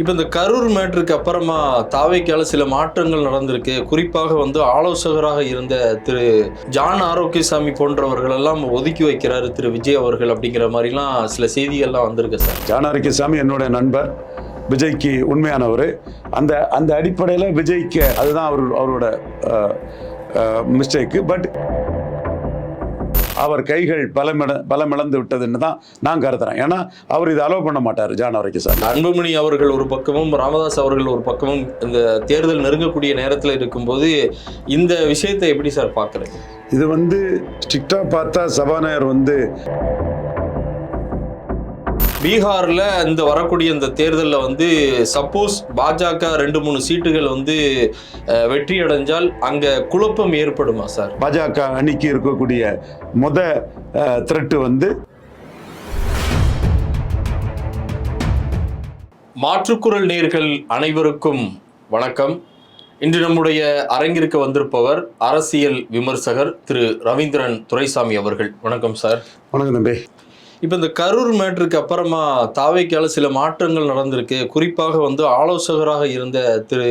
இப்போ இந்த கரூர் மேட்டருக்கு அப்புறமா தாவைக்கால சில மாற்றங்கள் நடந்திருக்கு. குறிப்பாக வந்து ஆலோசகராக இருந்த திரு ஜான் ஆரோக்கியசாமி போன்றவர்கள் எல்லாம் ஒதுக்கி வைக்கிறாரு திரு விஜய் அவர்கள் அப்படிங்கிற மாதிரிலாம் சில செய்திகள்லாம் வந்திருக்கு சார். ஜானாரிக்கசாமி என்னுடைய நண்பர். விஜய்க்கு உண்மையானவர். அந்த அந்த அடிப்படையில் விஜய்க்கு அதுதான் அவர் அவரோட மிஸ்டேக்கு பட் அவர் கைகள் பலமிட பலமிழந்து விட்டதுன்னு தான் நான் கருதுறேன். ஏன்னா அவர் இதை அலோவ் பண்ண மாட்டார் ஜானாரிக்கசாமி அன்புமணி அவர்கள் ஒரு பக்கமும் ராமதாஸ் அவர்கள் ஒரு பக்கமும் இந்த தேர்தல் நெருங்கக்கூடிய நேரத்தில் இருக்கும்போது இந்த விஷயத்தை எப்படி சார் பார்க்குறீங்க இது வந்து ஸ்ட்ரிக்டாக பார்த்தா சபாநாயகர் வந்து பீகார்ல இந்த வரக்கூடிய இந்த தேர்தலில் வந்து சப்போஸ் பாஜக ரெண்டு மூணு சீட்டுகள் வந்து வெற்றி அடைஞ்சால் அங்க குழப்பம் ஏற்படுமா சார்? பாஜக அணிக்கு இருக்கக்கூடிய முத த்ரெட்டு வந்து மாற்றுக்குரல் நேர்கள் அனைவருக்கும் வணக்கம். இன்று நம்முடைய அரங்கிற்கு வந்திருப்பவர் அரசியல் விமர்சகர் திரு ரவீந்திரன் துரைசாமி அவர்கள். வணக்கம் சார். வணக்கம் தம்பி. இப்போ இந்த கரூர் மேட்டருக்கு அப்புறமா தாவைக்கால சில மாற்றங்கள் நடந்திருக்கு. குறிப்பாக வந்து ஆலோசகராக இருந்த திரு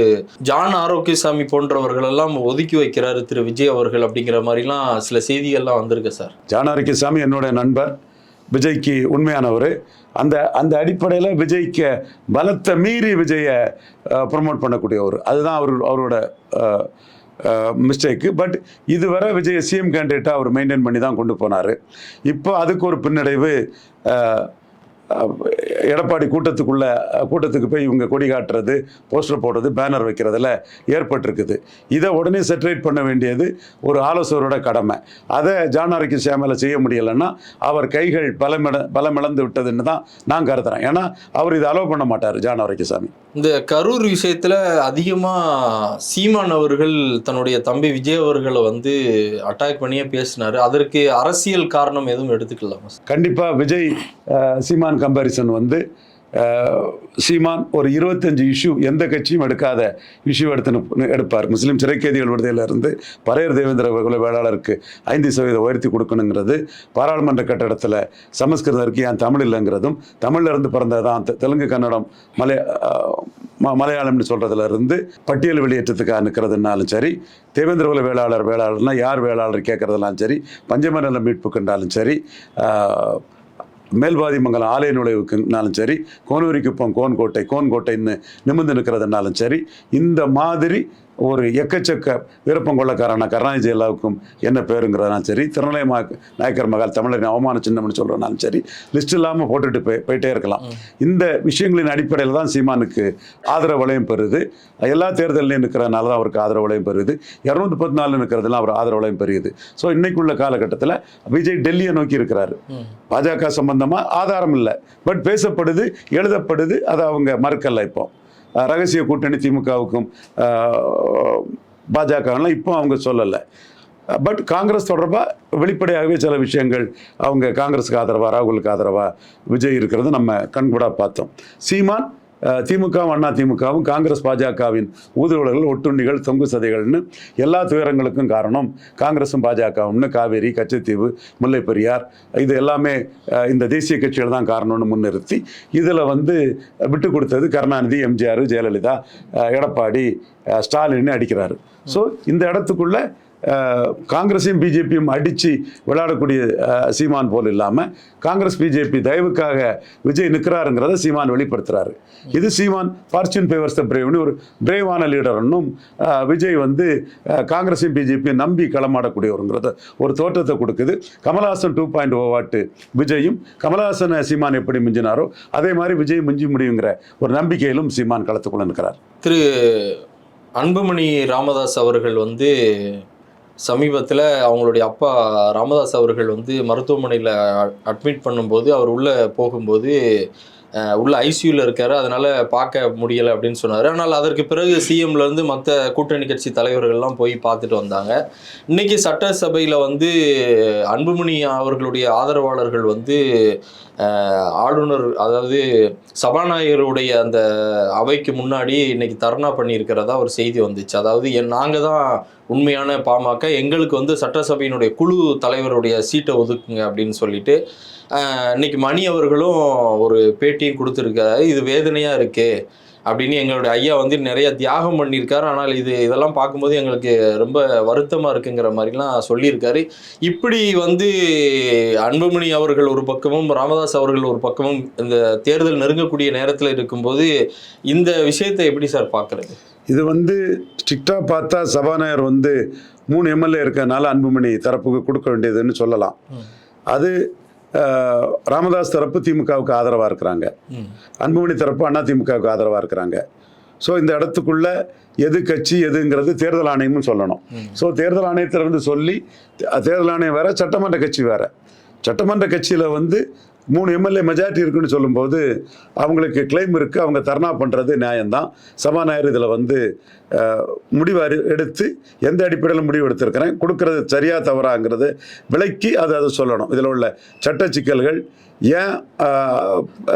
ஜான் ஆரோக்கியசாமி போன்றவர்கள் எல்லாம் ஒதுக்கி வைக்கிறாரு திரு விஜய் அவர்கள் அப்படிங்கிற மாதிரிலாம் சில செய்திகள்லாம் வந்திருக்கு சார். ஜானாரிக்கசாமி என்னுடைய நண்பர். விஜய்க்கு உண்மையானவர். அந்த அந்த அடிப்படையில் விஜய்க்கு பலத்தை மீறி விஜயை ப்ரொமோட் பண்ணக்கூடியவர். அதுதான் அவர் அவரோட மிஸ்டேக்கு பட் இதுவரை விஜய் சிஎம் கேண்டிடேட்டாக அவர் மெயின்டைன் பண்ணி தான் கொண்டு போனார். இப்போ அதுக்கு ஒரு பின்னடைவு எடப்பாடி கூட்டத்துக்குள்ள கூட்டத்துக்கு போய் இவங்க கொடி காட்டுறது போஸ்டர் போடுறது பேனர் வைக்கிறதுல ஏற்பட்டிருக்குது. இதை உடனே செட்டரேட் பண்ண வேண்டியது ஒரு ஆலோசகரோட கடமை. அதை ஜானாரிக்கு சேமலை செய்ய முடியலைன்னா அவர் கைகள் பலமிட பலமிழந்து விட்டதுன்னு தான் நான் கருதுறேன். ஏன்னா அவர் இதை அலோவ் பண்ண மாட்டார் ஜானாரிக்கு சாமி. இந்த கரூர் விஷயத்துல அதிகமா சீமான் அவர்கள் தன்னுடைய தம்பி விஜய் அவர்களை வந்து அட்டாக் பண்ணியே பேசினாரு. அதற்கு அரசியல் காரணம் எதுவும் எடுத்துக்கலாமா? கண்டிப்பாக விஜய் அஹ், சீமான் கம்பேரிசன் வந்து சீமான் ஒரு இருபத்தஞ்சு இஷ்யூ எந்த கட்சியும் எடுக்காத இஷ்யூ எடுத்து எடுப்பார். முஸ்லீம் சிறைக்கைதிகள் விடுதலையிலிருந்து பரையர் தேவேந்திர குல வேளாளருக்கு ஐந்து சதவீதம் உயர்த்தி கொடுக்கணுங்கிறது பாராளுமன்ற கட்டடத்தில் சமஸ்கிருதம் இருக்கு ஏன் தமிழ் இல்லைங்கிறதும் தமிழ்ல இருந்து பிறந்ததான் தெ- தெலுங்கு கன்னடம் மலை ம- மலையாளம்னு சொல்கிறதுலேருந்து பட்டியல் வெளியேற்றத்துக்காக நிற்கிறதுனாலும் சரி தேவேந்திர குல வேளாளர் வேளாளர்னா யார் வேளாளர் கேட்குறதுனாலும் சரி பஞ்சமநல மீட்புக்குன்றாலும் சரி மேல்பாதிமங்கலம் ஆலய நுழைவுக்குனாலும் சரி கோனூரிக்குப்பம் கோன்கோட்டை கோன்கோட்டைன்னு நிமிர்ந்து நிற்கிறதுனாலும் சரி இந்த மாதிரி ஒரு எக்கச்சக்க விருப்பம் கொள்ளக்காரான கருணாநிதி ஜெயலலிதாவுக்கும் என்ன பேருங்கிறதுனாலும் சரி திருநெல்வேலி மா நாயக்கர் மகால் தமிழரின் அவமான சின்னம்னு சொல்கிறனாலும் சரி லிஸ்ட் இல்லாமல் போட்டுட்டு போய் போயிட்டே இருக்கலாம். இந்த விஷயங்களின் அடிப்படையில் தான் சீமானுக்கு ஆதரவு வளையம் பெறுது. எல்லா தேர்தலையும் நிற்கிறனால தான் அவருக்கு ஆதரவு வளையம் பெறுது. இரநூத்தி பத்து நாலு நிற்கிறதுலாம் அவர் ஆதரவு வளையம் பெறுது ஸோ இன்னைக்குள்ள காலகட்டத்தில் விஜய் டெல்லியை நோக்கி இருக்கிறாரு. பாஜக சம்பந்தமாக ஆதாரம் இல்லை. பட் பேசப்படுது எழுதப்படுது அதை அவங்க மறுக்கல இப்போ. ரகசிய கூட்டணி திமுகவுக்கும் பாஜகலாம் இப்போ அவங்க சொல்லலை. பட் காங்கிரஸ் தொடர்பாக வெளிப்படையாகவே சில விஷயங்கள் அவங்க காங்கிரஸுக்கு ஆதரவா ராகுலுக்கு ஆதரவாக விஜய் இருக்கிறது நம்ம கண்கூடாக பார்த்தோம். சீமான் திமுகவும் அண்ணா திமுகவும் காங்கிரஸ் பாஜகவின் ஊதுவலர்கள் ஒட்டுண்ணிகள் தொங்கு சதைகள்னு எல்லா துயரங்களுக்கும் காரணம் காங்கிரஸும் பாஜகவும்னு காவேரி கச்சத்தீவு முல்லை பெரியார் இது எல்லாமே இந்த தேசிய கட்சிகள் தான் காரணம்னு முன்னிறுத்தி இதில் வந்து விட்டு கொடுத்தது கருணாநிதி எம்ஜிஆர் ஜெயலலிதா எடப்பாடி அஹ், ஸ்டாலின்னு அடிக்கிறாரு. ஸோ இந்த இடத்துக்குள்ளே காங்கிரஸையும் பிஜேபியும் அடித்து விளையாடக்கூடிய சீமான் போல் இல்லாமல் காங்கிரஸ் பிஜேபி தயவுக்காக விஜய் நிற்கிறாருங்கிறத சீமான் வெளிப்படுத்துகிறாரு இது சீமான் ஃபார்ச்சூன் பேவர்ஸ் த பிரேவ்னு ஒரு பிரேவான லீடர்னும் விஜய் வந்து காங்கிரஸையும் பிஜேபியும் நம்பி களமாடக்கூடியவருங்கிறத ஒரு தோற்றத்தை கொடுக்குது. கமலஹாசன் டூ பாயிண்ட் ஓவாட்டு oh விஜயும் கமலஹாசன் சீமான் எப்படி மிஞ்சினாரோ அதே மாதிரி விஜய் மிஞ்சி முடியுங்கிற ஒரு நம்பிக்கையிலும் சீமான் களத்துக்குள்ள நிற்கிறார். திரு அன்புமணி ராமதாஸ் அவர்கள் வந்து சமீபத்தில் அவங்களுடைய அப்பா ராமதாஸ் அவர்கள் வந்து மருத்துவமனையில் அட்மிட் பண்ணும்போது அவர் உள்ளே போகும்போது உள்ள ஐசியூவில் இருக்காரு. அதனால பார்க்க முடியலை அப்படின்னு சொன்னார். ஆனால் அதற்கு பிறகு சிஎம்லேருந்து மற்ற கூட்டணி கட்சி தலைவர்கள்லாம் போய் பார்த்துட்டு வந்தாங்க. இன்றைக்கி சட்டசபையில் வந்து அன்புமணி அவர்களுடைய ஆதரவாளர்கள் வந்து ஆளுநர் அதாவது சபாநாயகருடைய அந்த அவைக்கு முன்னாடி இன்னைக்கு தர்ணா பண்ணியிருக்கிறதா ஒரு செய்தி வந்துச்சு. அதாவது என் நாங்கள் தான் உண்மையான பாமக எங்களுக்கு வந்து சட்டசபையினுடைய குழு தலைவருடைய சீட்டை ஒதுக்குங்க அப்படின்னு சொல்லிட்டு இன்னைக்கு மணி அவர்களும் ஒரு பேட்டியும் கொடுத்துருக்காரு. இது வேதனையாக இருக்குது அப்படின்னு எங்களுடைய ஐயா வந்து நிறைய தியாகம் பண்ணியிருக்காரு. ஆனால் இது இதெல்லாம் பார்க்கும்போது எங்களுக்கு ரொம்ப வருத்தமாக இருக்குங்கிற மாதிரிலாம் சொல்லியிருக்காரு. இப்படி வந்து அன்புமணி அவர்கள் ஒரு பக்கமும் ராமதாஸ் அவர்கள் ஒரு பக்கமும் இந்த தேர்தல் நெருங்கக்கூடிய நேரத்தில் இருக்கும்போது இந்த விஷயத்தை எப்படி சார் பார்க்குறது? இது வந்து ஸ்ட்ரிக்டாக பார்த்தா சபாநாயகர் வந்து மூணு எம்எல்ஏ இருக்கனால அன்புமணி தரப்புக்கு கொடுக்க வேண்டியதுன்னு சொல்லலாம். அது ராமதாஸ் தரப்பு திமுகவுக்கு ஆதரவாக இருக்கிறாங்க. அன்புமணி தரப்பு அண்ணா திமுகவுக்கு ஆதரவாக இருக்கிறாங்க. ஸோ இந்த இடத்துக்குள்ள எது கட்சி எதுங்கிறது தேர்தல் ஆணையம்னு சொல்லணும். ஸோ தேர்தல் ஆணையத்திலிருந்து சொல்லி தே- தேர்தல் ஆணையம் வேற சட்டமன்ற கட்சி வேற. சட்டமன்ற கட்சியில் வந்து மூணு எம்எல்ஏ மெஜாரிட்டி இருக்குன்னு சொல்லும்போது அவங்களுக்கு கிளைம் இருக்குது அவங்க தர்ணா பண்ணுறது நியாயம்தான். சபாநாயகர் இதில் வந்து முடிவு எடுத்து எந்த அடிப்படையில் முடிவு எடுத்திருக்கிறேன். கொடுக்கறது சரியா தவறாங்கிறது விலைக்கு அதை அதை சொல்லணும். இதில் உள்ள சட்ட சிக்கல்கள் ஏன்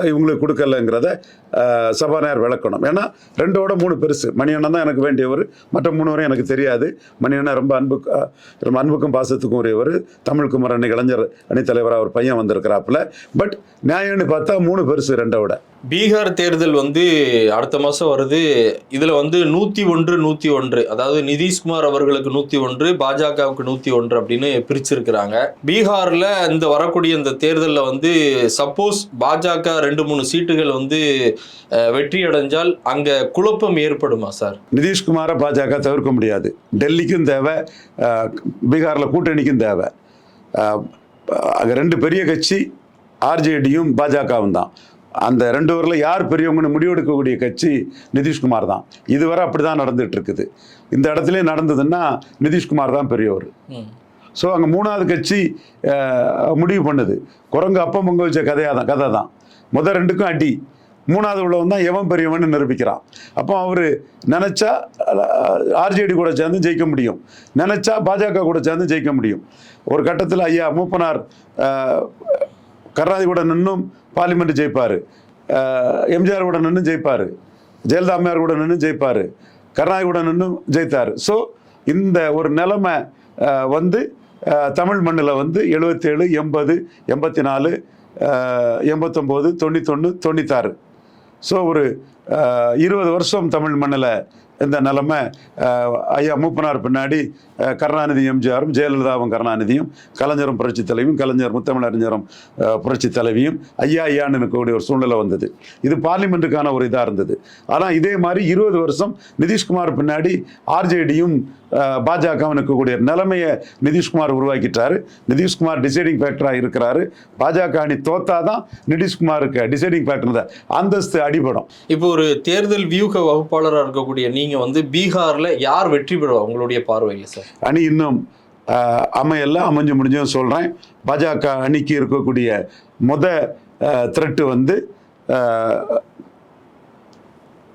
இவங்களுக்கு கொடுக்கலங்கிறத சபாநாயர் சபாநாயகர் விளக்கணும். ஏன்னா ரெண்டோட மூணு பெருசு. மணியண்ணன் தான் எனக்கு வேண்டியவர். மற்ற மூணுவரும் எனக்கு தெரியாது. மணியண்ணன் ரொம்ப அன்பு ரொம்ப அன்புக்கும் பாசத்துக்கும் உரியவர். தமிழ் குமரன் இளைஞர் அணித்தலைவராக ஒரு பையன் வந்திருக்கிறாப்புல. பட் நியாயம்னு பார்த்தா மூணு பெருசு ரெண்டோட. பீகார் தேர்தல் வந்து அடுத்த மாதம் வருது. இதில் வந்து நூற்றி ஒன்று நூற்றி ஒன்று. அதாவது நிதிஷ்குமார் அவர்களுக்கு நூற்றி ஒன்று பாஜகவுக்கு நூற்றி ஒன்று அப்படின்னு பிரிச்சிருக்கிறாங்க. பீகாரில் இந்த வரக்கூடிய இந்த தேர்தலில் வந்து சப்போஸ் பாஜக ரெண்டு மூணு சீட்டுகள் வந்து வெற்றி அடைஞ்சால் அங்கே குழப்பம் ஏற்படுமா சார்? நிதிஷ்குமாரை பாஜக தவிர்க்க முடியாது. டெல்லிக்கும் தேவை பீகாரில் கூட்டணிக்கும் தேவை. அஹ், ரெண்டு பெரிய கட்சி ஆர்ஜேடியும் பாஜகவும் தான். அந்த ரெண்டு ஊரில் யார் பெரியவங்கன்னு முடிவெடுக்கக்கூடிய கட்சி நிதிஷ்குமார் தான் இதுவரை அப்படி தான் நடந்துட்டு இருக்குது இந்த இடத்துலயே நடந்ததுன்னா நிதிஷ்குமார் தான் பெரியவர். ஸோ அங்கே மூணாவது கட்சி முடிவு பண்ணுது. குரங்கு அப்பம் பொங்க வச்ச கதையாக தான் கதை தான் முதல் ரெண்டுக்கும் அடி. மூணாவது உள்ளவன் தான் எவன் பெரியவன்னு நிரூபிக்கிறான். அப்போ அவர் நினச்சா ஆர்ஜேடி கூட சேர்ந்து ஜெயிக்க முடியும். நினச்சா பாஜக கூட சேர்ந்து ஜெயிக்க முடியும். ஒரு கட்டத்தில் ஐயா மூப்பனார் கருணாநிதி கூட நின்னும் பார்லிமெண்ட் ஜெயிப்பார். எம்ஜிஆர் கூட நின்று ஜெயிப்பார். ஜெயலலிதா அம்மையார் கூட நின்று ஜெயிப்பார். கருணாநிதி கூட நின்று ஜெயித்தார். ஸோ இந்த ஒரு நிலைமை வந்து தமிழ் மண்ணில் வந்து எழுபத்தேழு எண்பது எண்பத்தி நாலு எண்பத்தொம்போது தொண்ணூத்தொன்று தொண்ணூத்தாறு. ஸோ ஒரு இருபது வருஷம் தமிழ் மண்ணில் இந்த நிலைமை ஐயா மூப்பனார் பின்னாடி கருணாநிதி எம்ஜிஆரும் ஜெயலலிதாவும் கருணாநிதியும் கலைஞரும் புரட்சி தலைவியும் கலைஞர் முத்தமிழறிஞரும் புரட்சி தலைவியும் ஐயா ஐயான்னு இருக்கக்கூடிய ஒரு சூழ்நிலை வந்தது. இது பார்லிமெண்ட்டுக்கான ஒரு இதாக இருந்தது. ஆனால் இதே மாதிரி இருபது வருஷம் நிதிஷ்குமார் பின்னாடி ஆர்ஜேடியும் பாஜகவும் இருக்கக்கூடிய நிலைமையை நிதிஷ்குமார் உருவாக்கிட்டாரு. நிதிஷ்குமார் டிசைடிங் ஃபேக்டராக இருக்கிறாரு. பாஜக அணி தோத்தாதான் நிதிஷ்குமாருக்கு டிசைடிங் ஃபேக்டர் அந்தஸ்து அடிபடும். இப்போ ஒரு தேர்தல் வியூக வகுப்பாளராக இருக்கக்கூடிய நீங்கள் வந்து பீகாரில் யார் வெற்றி பெறுவா உங்களுடைய பார்வையில் சார் அணி இன்னும் அஹ், அமையல அமைஞ்சு முடிஞ்சும் சொல்கிறேன் பாஜக அணிக்கு இருக்கக்கூடிய முத த்ரெட்டு வந்து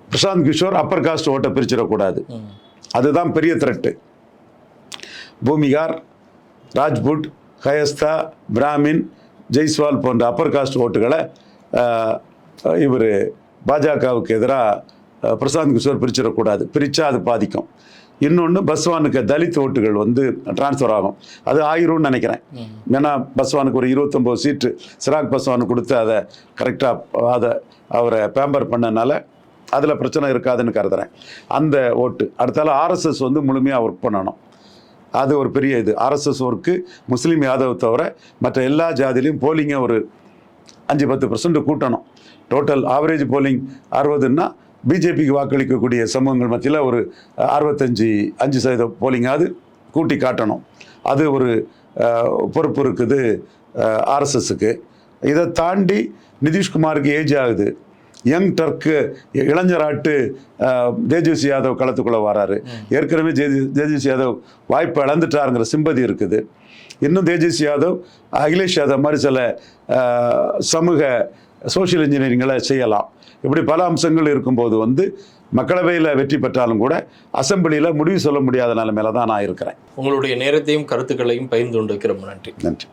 பிரசாந்த் கிஷோர் அப்பர் காஸ்ட் ஓட்டை பிரிச்சிடக்கூடாது. அதுதான் பெரிய த்ரெட்டு பூமிகார் ராஜ்புட் கயஸ்தா பிராமின் ஜெய்ஸ்வால் போன்ற அப்பர் காஸ்ட் ஓட்டுகளை இவர் பாஜகவுக்கு எதிராக பிரசாந்த் கிஷோர் பிரிச்சிடக்கூடாது. பிரித்தா அது பாதிக்கும். இன்னொன்று பஸ்வானுக்கு தலித் ஓட்டுகள் வந்து டிரான்ஸ்ஃபர் ஆகும். அது ஆயிரும்னு நினைக்கிறேன். ஏன்னா பஸ்வானுக்கு ஒரு இருபத்தொம்போது சீட்டு சிராக் பஸ்வானு கொடுத்து அதை கரெக்டாக அதை அவரை பேம்பர் பண்ணனால அதில் பிரச்சனை இருக்காதுன்னு கருதுறேன். அந்த ஓட்டு. அடுத்தால ஆர்எஸ்எஸ் வந்து முழுமையாக ஒர்க் பண்ணணும். அது ஒரு பெரிய இது. ஆர்எஸ்எஸ் ஒர்க்கு முஸ்லீம் யாதவ் தவிர மற்ற எல்லா ஜாதிலையும் போலிங்கை ஒரு அஞ்சு பத்து பர்சன்ட் கூட்டணும். டோட்டல் ஆவரேஜ் போலிங் அறுபதுன்னா பிஜேபிக்கு வாக்களிக்கக்கூடிய சமூகங்கள் மத்தியில் ஒரு அறுபத்தஞ்சி அஞ்சு சதவீத போலிங்காவது கூட்டி காட்டணும். அது ஒரு பொறுப்பு இருக்குது ஆர்எஸ்எஸ்க்கு. இதை தாண்டி நிதிஷ்குமாருக்கு ஏஜ் ஆகுது. யங் டர்க்கு இளைஞராட்டு தேஜஸ்வி யாதவ் களத்துக்குள்ளே வராரு. ஏற்கனவே தேஜ- தேஜஸ்வி யாதவ் வாய்ப்பு இழந்துட்டாருங்கிற சிம்பதி இருக்குது. இன்னும் தேஜஸ்வி யாதவ் அகிலேஷ் யாதவ் மாதிரி சில சமூக சோஷியல் இன்ஜினியரிங்களை செய்யலாம். இப்படி பல அம்சங்கள் இருக்கும்போது வந்து மக்களவையில் வெற்றி பெற்றாலும் கூட அசெம்பிளியில் முடிவு சொல்ல முடியாத நிலைமையில தான் நான் இருக்கிறேன். உங்களுடைய நேரத்தையும் கருத்துக்களையும் பகிர்ந்து கொண்டிருக்கிற நன்றி. நன்றி.